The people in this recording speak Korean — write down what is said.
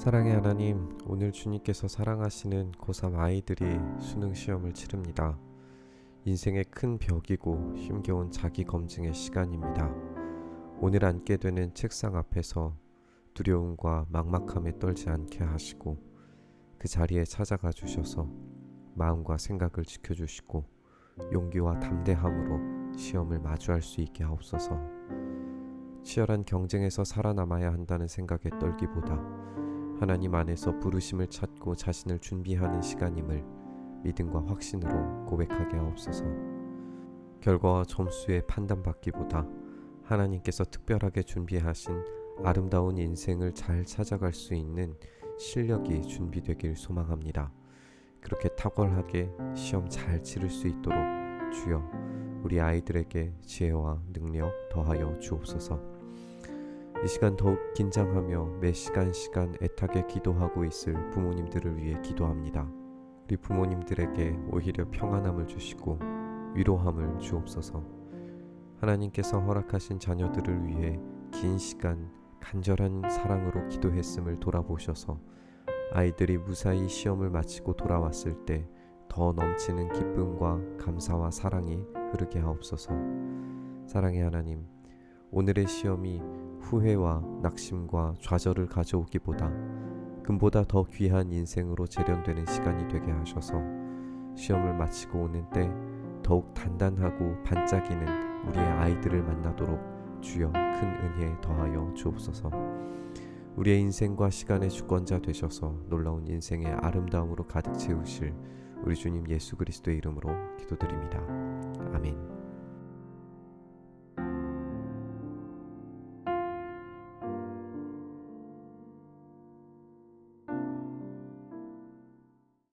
사랑의 하나님, 오늘 주님께서 사랑하시는 고3 아이들이 수능 시험을 치릅니다. 인생의 큰 벽이고 힘겨운 자기 검증의 시간입니다. 오늘 앉게 되는 책상 앞에서 두려움과 막막함에 떨지 않게 하시고 그 자리에 찾아가 주셔서 마음과 생각을 지켜주시고 용기와 담대함으로 시험을 마주할 수 있게 하옵소서. 치열한 경쟁에서 살아남아야 한다는 생각에 떨기보다 하나님 안에서 부르심을 찾고 자신을 준비하는 시간임을 믿음과 확신으로 고백하게 하옵소서. 결과와 점수에 판단받기보다 하나님께서 특별하게 준비하신 아름다운 인생을 잘 찾아갈 수 있는 실력이 준비되길 소망합니다. 그렇게 탁월하게 시험 잘 치를 수 있도록 주여 우리 아이들에게 지혜와 능력 더하여 주옵소서. 이 시간 더욱 긴장하며 매 시간 시간 애타게 기도하고 있을 부모님들을 위해 기도합니다. 우리 부모님들에게 오히려 평안함을 주시고 위로함을 주옵소서. 하나님께서 허락하신 자녀들을 위해 긴 시간 간절한 사랑으로 기도했음을 돌아보셔서 아이들이 무사히 시험을 마치고 돌아왔을 때 더 넘치는 기쁨과 감사와 사랑이 흐르게 하옵소서. 사랑의 하나님, 오늘의 시험이 후회와 낙심과 좌절을 가져오기보다 금보다 더 귀한 인생으로 재련되는 시간이 되게 하셔서 시험을 마치고 오는 때 더욱 단단하고 반짝이는 우리의 아이들을 만나도록 주여 큰 은혜 더하여 주옵소서. 우리의 인생과 시간의 주권자 되셔서 놀라운 인생의 아름다움으로 가득 채우실 우리 주님 예수 그리스도의 이름으로 기도드립니다. 아멘.